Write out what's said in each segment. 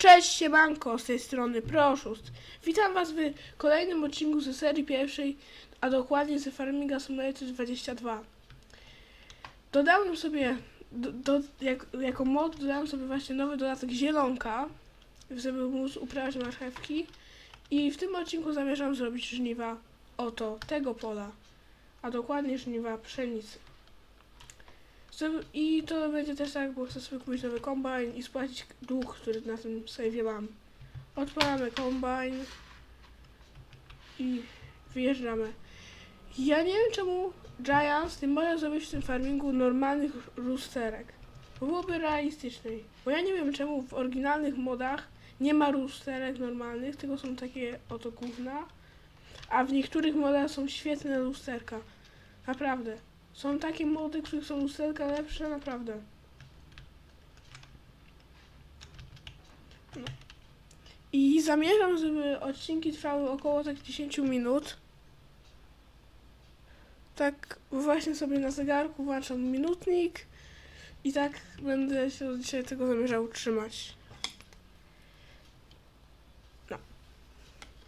Cześć, siemanko, z tej strony Proszust. Witam was w kolejnym odcinku ze serii pierwszej, a dokładnie ze Farminga Simulator 22. Dodałem sobie, do, do, jak, jako mod dodałem sobie właśnie nowy dodatek zielonka, żeby móc uprawiać marchewki. I w tym odcinku zamierzam zrobić żniwa oto tego pola, a dokładnie żniwa pszenicy. I to będzie też tak, bo chcę sobie kupić nowy kombajn i spłacić dług, który na tym save'ie mam. Odpalamy kombajn i wyjeżdżamy. Ja nie wiem czemu Giants nie może zrobić w tym farmingu normalnych lusterek. Bo byłoby realistyczniej. Bo ja nie wiem czemu w oryginalnych modach nie ma lusterek normalnych, tylko są takie oto gówna. A w niektórych modach są świetne lusterka. Naprawdę. Są takie mody, których są lusterka lepsze, naprawdę. No. I zamierzam, żeby odcinki trwały około tak 10 minut. Tak właśnie sobie na zegarku włączam minutnik i tak będę się dzisiaj tego zamierzał trzymać.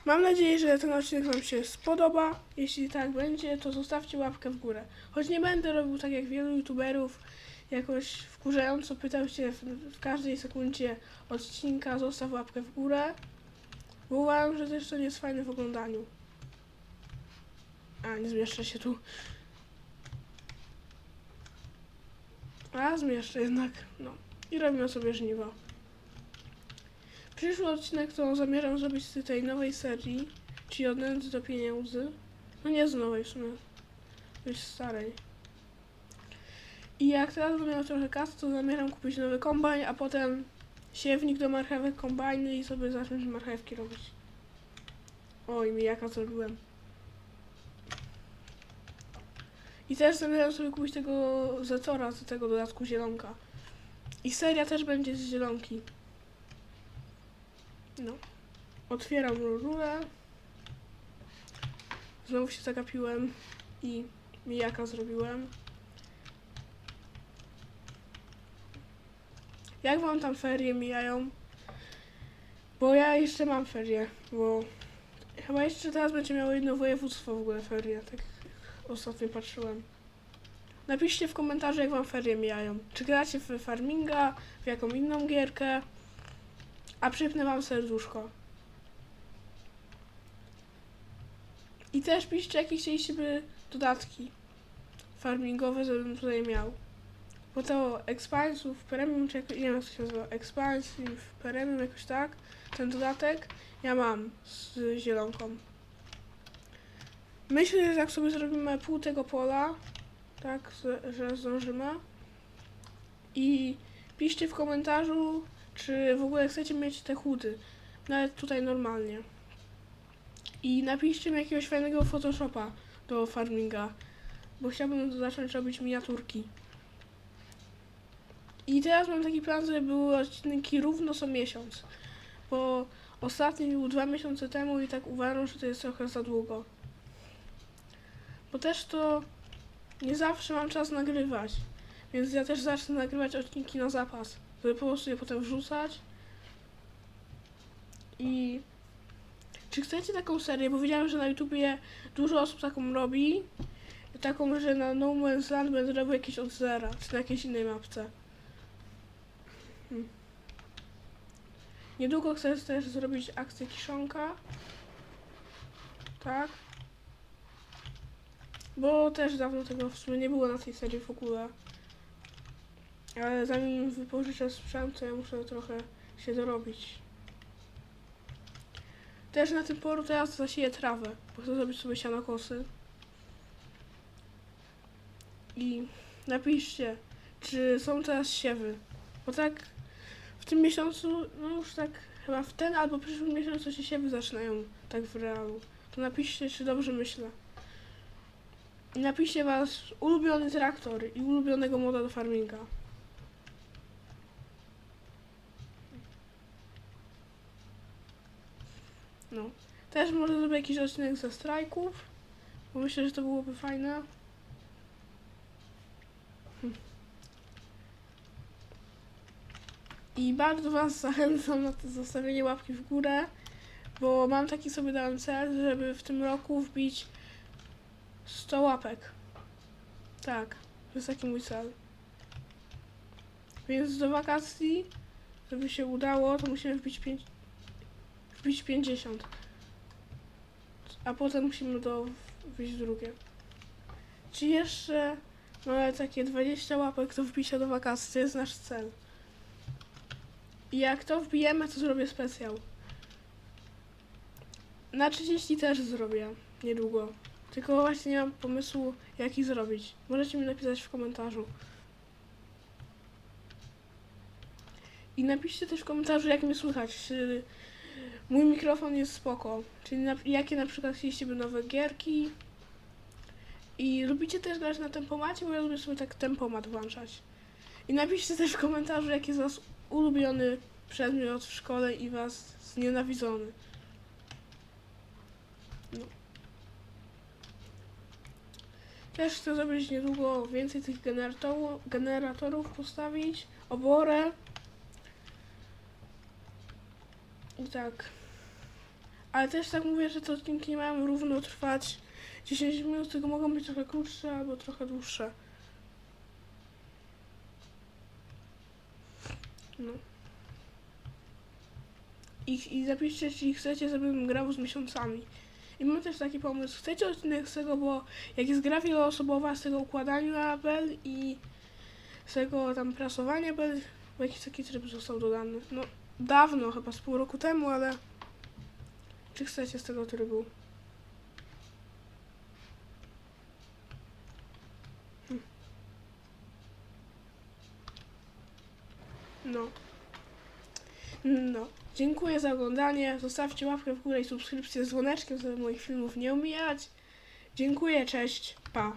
Mam nadzieję, że ten odcinek Wam się spodoba. Jeśli tak będzie, to zostawcie łapkę w górę. Choć nie będę robił tak jak wielu youtuberów, jakoś wkurzająco pytał się w, w każdej sekundzie odcinka, zostaw łapkę w górę. Bo uważam, że też to nie jest fajne w oglądaniu. A, nie zmieszczę się tu. A, zmieszczę jednak, no. I robimy sobie żniwa. Przyszły odcinek to zamierzam zrobić z tej nowej serii, czyli od nędzy do pieniędzy. No nie z nowej w sumie, już starej. I jak teraz będę miał trochę kasy, to zamierzam kupić nowy kombajn, a potem siewnik do marchewek, kombajny i sobie zacząć marchewki robić. Oj, mi jaka zrobiłem. I też zamierzam sobie kupić tego Zetora z tego dodatku zielonka. I seria też będzie z zielonki. No. Otwieram rurę. Znowu się zagapiłem i mijaka zrobiłem. Jak wam tam ferie mijają? Bo ja jeszcze mam ferie, bo chyba jeszcze teraz będzie miało jedno województwo w ogóle ferie, tak ostatnio patrzyłem. Napiszcie w komentarzu, jak wam ferie mijają. Czy gracie w farminga, w jaką inną gierkę, a przypnę wam serduszko. I też piszcie, jakie chcieliście dodatki farmingowe, żebym tutaj miał. Bo to Expansive Premium, czy jak, nie wiem jak to się nazywa, Expansive Premium, jakoś tak, ten dodatek ja mam z zielonką. Myślę, że jak sobie zrobimy pół tego pola, tak, że zdążymy. I piszcie w komentarzu, czy w ogóle chcecie mieć te chudy. Nawet tutaj normalnie. I napiszcie mi jakiegoś fajnego Photoshopa do farminga, bo chciałbym zacząć robić miniaturki. I teraz mam taki plan, żeby były odcinki równo co miesiąc, bo ostatni był dwa miesiące temu i tak uważam, że to jest trochę za długo. Bo też to nie zawsze mam czas nagrywać, więc ja też zacznę nagrywać odcinki na zapas, żeby po prostu je potem wrzucać. I czy chcecie taką serię, bo widziałem, że na YouTubie dużo osób taką robi, taką, że na No Man's Land będę robił jakieś od zera, czy na jakiejś innej mapce. Hmm. Niedługo chcę też zrobić akcję kiszonka. Tak. Bo też dawno tego w sumie nie było na tej serii w ogóle. Ale zanim wypożyczę sprzęt, to ja muszę trochę się dorobić. Też na tym polu teraz zasieję trawę, bo chcę zrobić sobie sianokosy. I napiszcie, czy są teraz siewy. Bo tak w tym miesiącu, no już tak chyba w ten albo przyszłym miesiącu się siewy zaczynają tak w realu. To napiszcie, czy dobrze myślę. I napiszcie wasz ulubiony traktor i ulubionego moda do farminga. No. Też może zrobię jakiś odcinek ze strajków, bo myślę, że to byłoby fajne. Hm. I bardzo Was zachęcam na to zostawienie łapki w górę, bo mam taki sobie dałem cel, żeby w tym roku wbić 100 łapek. Tak, to jest taki mój cel. Więc do wakacji, żeby się udało, to musimy wbić, pięć, wbić 50. A potem musimy do wbić drugie. Czy jeszcze mamy takie 20 łapek do wbicia do wakacji, to jest nasz cel. I jak to wbijemy, to zrobię specjal. Na 30 też zrobię niedługo. Tylko właśnie nie mam pomysłu, jaki zrobić. Możecie mi napisać w komentarzu. I napiszcie też w komentarzu, jak mnie słychać. Mój mikrofon jest spoko. Czyli na, jakie na przykład chcieliście nowe gierki. I lubicie też grać na tempomacie, bo ja lubię sobie tak tempomat włączać. I napiszcie też w komentarzu, jaki jest wasz ulubiony przedmiot w szkole i was znienawidzony. No. Też chcę zrobić niedługo więcej tych generatorów, generatorów postawić, oborę. I tak. Ale też tak mówię, że te odcinki nie mają równo trwać 10 minut, tylko mogą być trochę krótsze albo trochę dłuższe. No. I, I zapiszcie, jeśli chcecie, żebym grał z miesiącami. I mam też taki pomysł. Chcecie odcinek z tego, bo jak jest gra wieloosobowa, z tego układania bel i z tego tam prasowania bel, bo jakiś taki tryb został dodany. No, dawno, chyba z pół roku temu, ale czy chcecie z tego trybu? Hm. No. No. Dziękuję za oglądanie. Zostawcie łapkę w górę i subskrypcję z dzwoneczkiem, żeby moich filmów nie omijać. Dziękuję, cześć, pa.